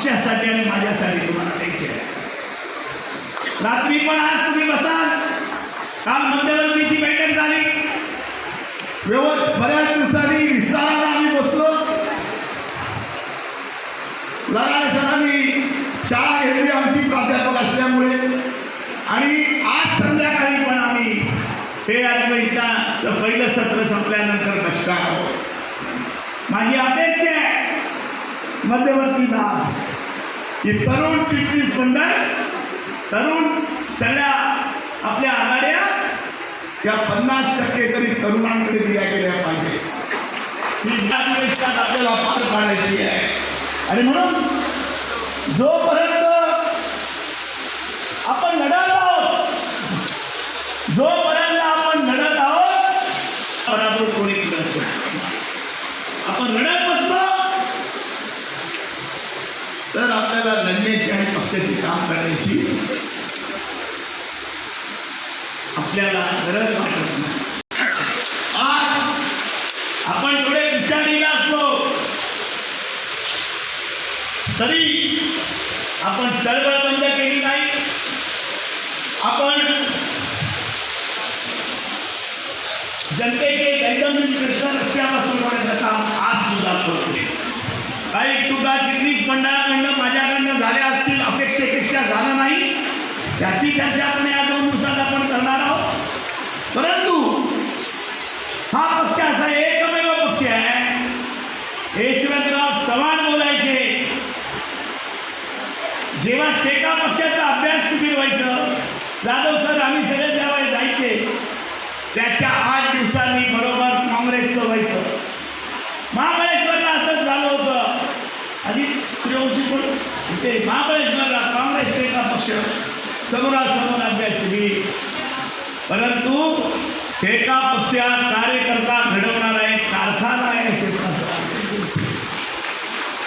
पक्षासाठी आणि माझ्यासाठी तुम्हाला द्यायचे आहे. रात्री पण आज तुम्ही बसाल. काल मध्यवर्तीची बैठक झाली. व्यवस्थित बऱ्याच दिवसांनी विस्ताराला आम्ही बसलो. लढाय सरांनी शाळा घेतली आमची प्राध्यापक असल्यामुळे. आणि आज संध्याकाळी पण आम्ही हे आत्महिताचं पहिलं सत्र संपल्यानंतर बसणार आहोत. माझी अपेक्षा आहे मध्यवर्तीला की तरुण चिटणीस मंडळ तरुण सगळ्या आपल्या आघाड्या या पन्नास टक्के तरी तरुणांकडे दिल्या गेल्या पाहिजे ही अधिवेशनात आपल्याला पार पाडायची आहे आणि म्हणून जोपर्यंत आपण लढत आहोत जोपर्यंत आपण लढत आहोत बराबर कोणी करत नाही. आपण लढत बसलो तर आपल्याला लढण्याची आणि पक्षाची काम करण्याची आपल्याला गरज वाटत नाही. आज आपण थोडे विचारलेला असलो तरी आपण चळवळ बंद केली नाही. आपण जनतेचे दैनंदिन प्रश्न रस्त्यापासून काम आज सुद्धा करतो काही चुका चिटणीस मंडळाकडनं माझ्याकडनं झाल्या असतील अपेक्षेपेक्षा झालं नाही त्याची चर्चा आपण या दोन दिवसात आपण करणार आहोत. परंतु हा पक्ष असा एकमेव पक्ष आहे. यशवंतराव चव्हाण बोलायचे. जेव्हा शेका पक्षाचा अभ्यास शिबिर व्हायचं जाधव सर आम्ही सगळे जेव्हा जायचे. त्याच्या आठ दिवसांनी बरोबर काँग्रेसचं व्हायचं. महाबळेश्वरला असंच झालं होतं. आणि सूर्यवंशी पण ते महाबळेश्वरला काँग्रेस एका पक्ष समोरासमोर अभ्यास शिबिर परंतु एका पक्षात कार्यकर्ता घडवणार आहे कारखाना आहे शेकाचा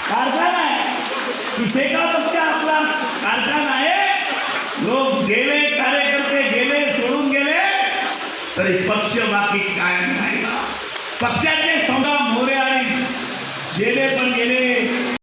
कारखाना आहे. की एका पक्ष आपला कारखाना आहे? लोक गेले कार्यकर्ते गेले सोडून गेले तरी पक्ष बाकी कायम नाही. पक्षाचे सौदा मोरे आणि गेले पण गेले